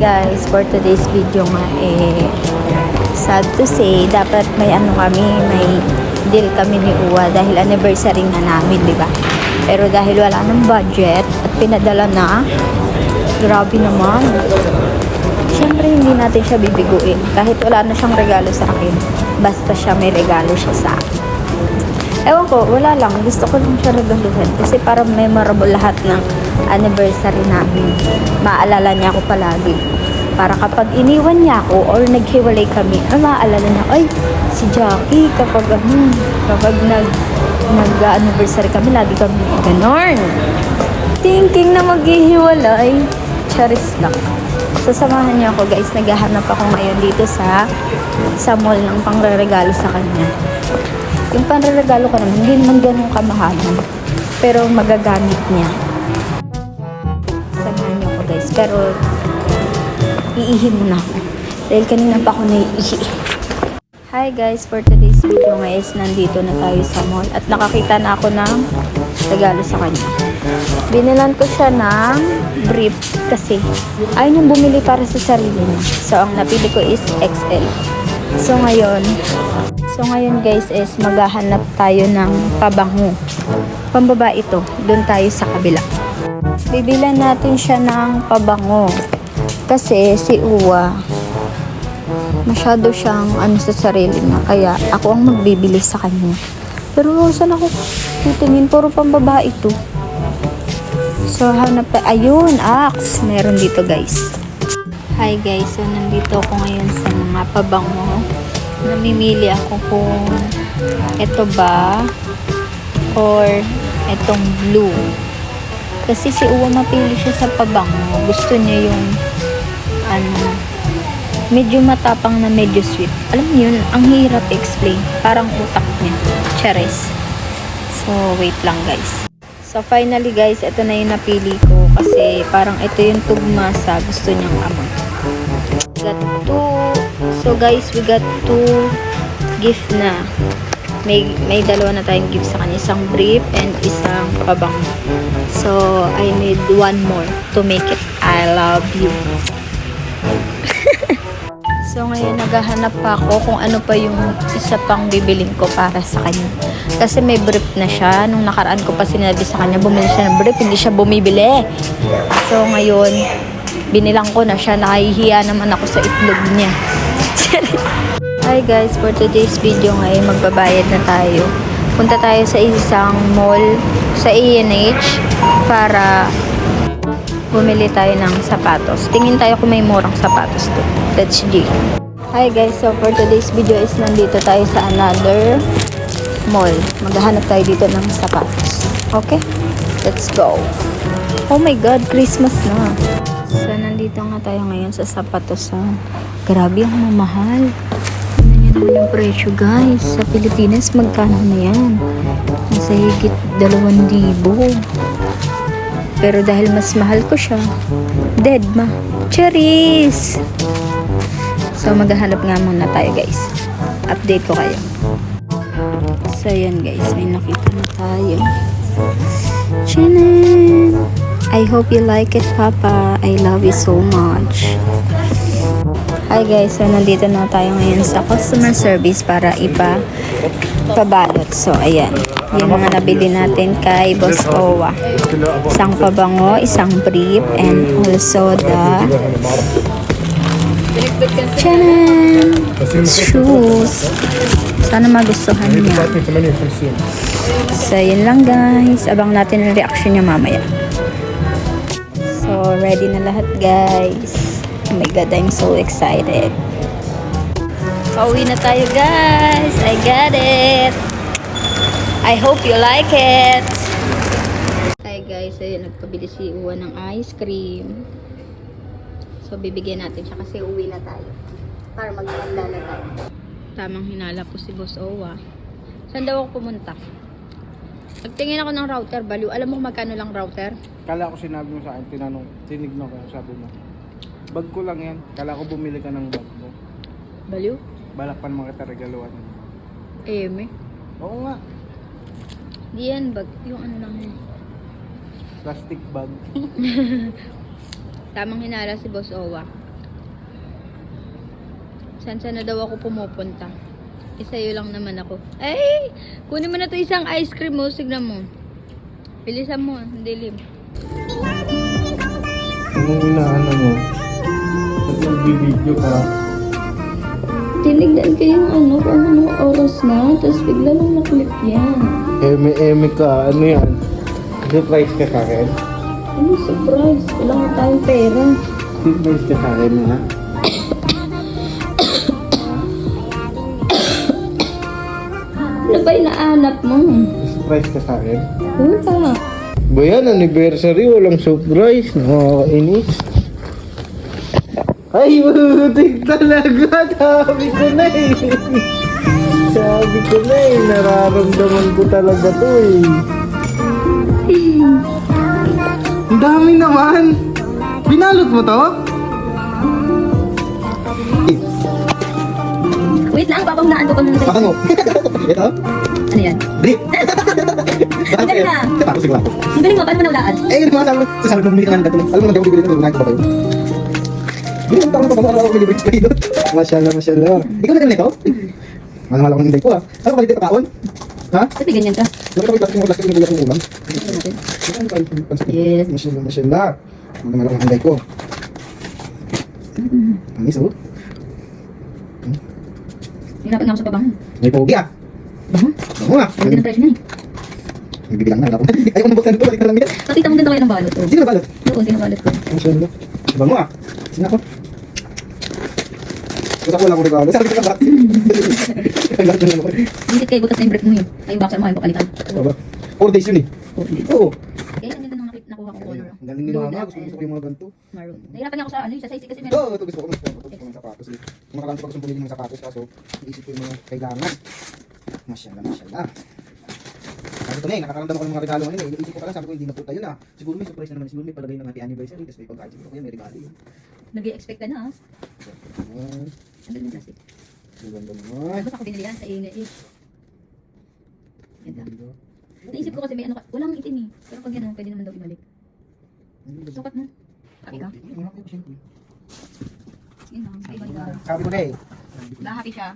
Guys, for today's video nga eh, sad to say, dapat may ano kami, may deal kami ni Uwa dahil anniversary nga namin, di ba? Pero dahil wala ng budget at pinadala na, grabe naman. Siyempre, hindi natin siya bibiguin. Kahit wala na siyang regalo sa akin, basta siya may regalo siya sa akin. Ewan ko, wala lang. Gusto ko lang siya regaluhan kasi para memorable lahat ng anniversary namin. Maalala niya ako palagi. Para kapag iniwan niya ako or naghiwalay kami, ah, maaalala niya, ay, si Jackie, kapag ano, kapag nag, nag-anniversary kami, lagi kami ganon. Thinking na maghihiwalay. Charis lang. Sasamahan niyo ako guys, naghahanap ako ngayon dito sa sa mall ng pangreregalo sa kanya. Yung panreregalo ko naman, hindi naman ganun kamahalan. Pero magagamit niya. Samahan niyo ako guys. Pero, iihi muna ako. Dahil kanina pa ako naiihi. Hi guys, for today's video guys, nandito na tayo sa mall. At nakakita na ako ng regalo sa kanya. Binilan ko siya ng brief kasi ayaw niyang bumili para sa sarili niya. So, ang napili ko is XL. So, ngayon, So ngayon guys is maghahanap tayo ng pabango. Pambaba ito. Doon tayo sa kabila. Bibilan natin siya ng pabango. Kasi si Uwa masyado siyang ano sa sarili niya. Kaya ako ang magbibili sa kanya. Pero saan ako titingin? Puro pambaba ito. So hanap. Ayun, Axe. Meron dito guys. Hi guys, so nandito ako ngayon sa mga pabango namimili ako kung ito ba or itong blue. Kasi si Uwa mapili siya sa pabango. Gusto niya yung ano, medyo matapang na medyo sweet. Alam niyo ang hirap explain. Parang utak niya. Charis. So, wait lang guys. So, finally guys, ito na yung napili ko kasi parang ito yung tugma sa gusto niyang amoy. Got two So guys, we got two gift na. May may dalawa na tayong gift sa kanya, isang brief and isang pabango. So I need one more to make it I love you. so ngayon naghahanap pa ako kung ano pa yung isa pang bibiling ko para sa kanya. Kasi may brief na siya. Nung nakaraan ko pa sinabi sa kanya, bumili siya ng brief, hindi siya bumibili. So ngayon, binilang ko na siya. Nakahihiya naman ako sa itlog niya. Hi guys, for today's video ngayon magbabayad na tayo. Punta tayo sa isang mall sa A&H para bumili tayo ng sapatos. Tingin tayo kung may murang sapatos to. Let's G. Hi guys, so for today's video is nandito tayo sa another mall. Maghahanap tayo dito ng sapatos. Okay? Let's go. Oh my God, Christmas na. So, nandito nga tayo ngayon sa sapatosan. Grabe ang mamahal. Ano niyo naman yung presyo, guys. Sa Pilipinas, magkano na yan? Nasa higit 2,000. Pero dahil mas mahal ko siya, dead ma. Cherries! So, maghahanap nga muna tayo, guys. Update ko kayo. So, yan guys. May nakita na tayo. Chinen! I hope you like it, Papa. I love you so much. Hi guys, so nandito na tayo ngayon sa customer service para ipa pabalot. So ayan, yung mga nabili natin kay Boss Owa. Isang pabango, isang brief, and also the Chanan! Shoes. Sana magustuhan niya. So, yun lang guys. Abang natin ang reaction niya mamaya. So, ready na lahat guys. Oh my god, I'm so excited. Pauwi na tayo guys. I got it. I hope you like it. Hi guys, ayun, nagpabili si Uwa ng ice cream. So, bibigyan natin siya kasi uwi na tayo. Para magmanda na tayo. Tamang hinala po si Boss Owa. Saan daw ako pumunta? Nagtingin ako ng router, baliw. Alam mo kung magkano lang router? Kala ko sinabi mo sa akin, tinanong, tinignan ko yung sabi mo. Bag ko lang yan. Kala ko bumili ka ng bag mo. Baliw? Balak pa naman kita regaluan. Eme. Oo nga. Di yan, bag. Yung ano lang yun. Plastic bag. Tamang hinala si Boss Owa. Saan saan na daw ako pumupunta? Isa yun lang naman ako. Ay! Kunin mo na to isang ice cream mo. Signan mo. Bilisan mo. Ang dilim. Ano inaano mo? Ba't nagbibideo ka? Tinignan ko yung ano, kung anong oras na. Tapos bigla nang naklip yan. Eme-eme ka, ano yan? Surprise ka sa akin? Ano surprise? Wala nga tayong pera. Surprise ka sa akin, ha? Ano ba inaanap mo? Surprise ka sa akin? Wala. Ba yan, anniversary, walang surprise. Nakakainis. Ay, butik talaga. Sabi ko na eh. Sabi ko na eh. Nararamdaman ko talaga to eh. Ang dami naman. Binalot mo to? Wait lang, papamnaan ko kung ano. Ito? Ano yan? Drip. Ang galing na. Tapos siguro. Ang galing mo, paano mo naulaan? Eh, yung mga sabi sa sabi ng bumili ka nga ng gatulong. Alam mo na, di ako bibili ng gatulong. Nakita ba kayo? Bili mo pa ako ako bibili spray doon. Masyallah, masyallah. Ikaw na nito? Mahal-mahal ako ng hinday ko ah. Ano ba dito pakaon? Ha? Ba't may ganyan ka? Lagi ko plastic mo plastic yung ng ulam. Yes. Masyallah, masyallah. Mahal-mahal ako ng hinday ko. Anis oh. Hirapan nga ako sa pabangan. May pogi ah. Bango? Oo nga. Ganda ng presyo na eh. Nagbibilang na. Ayoko ayoko na buksan ito. Balik na lang yan. Pakita mo ganda kayo ng balot. Oh. Sino na balot? Doon, sino balot ko? Masyallah. Bango ah. Sino ako? Gusto ko lang ko regalo. Sabi ko na ba? Ang lahat ng ano. Hindi kayo butas na yung brick mo yun. Ay, yung boxer mo, ay papalitan. Aba, Four days yun eh. Oh, hindi. Oo. Kaya ganda nakuha kong color. Ang galing ni mama. Gusto ko yung mga ganito. Maroon. Nahirapan niya ako sa ano yun, sa size kasi meron. Oo, ito gusto ko. Gusto ko ko ng sapatos eh. Yung mga kanto ko gusto bumili ng sapatos kaso iisip ko yung mga kailangan. Masyallah, masyallah. Sabi ko na eh, nakakaramdam ako ng mga regalo ngayon eh. Iniisip ko pala, sabi ko hindi na po tayo na. Siguro may surprise na naman. Siguro may palagay ng happy anniversary. Tapos may pagkain. Siguro kaya may regalo yun. Nag-i-expect ka na ha. Ang ganda ng plastic. Ang ganda naman. Basta ako binili yan sa ingay eh. Ganda. Naisip ko kasi may ano ka, walang itim eh. Pero pag yan, pwede naman daw ibalik. Sukat mo. Happy ka? Ang happy ko siyempre. Yun lang. Sabi ko na eh. Happy siya.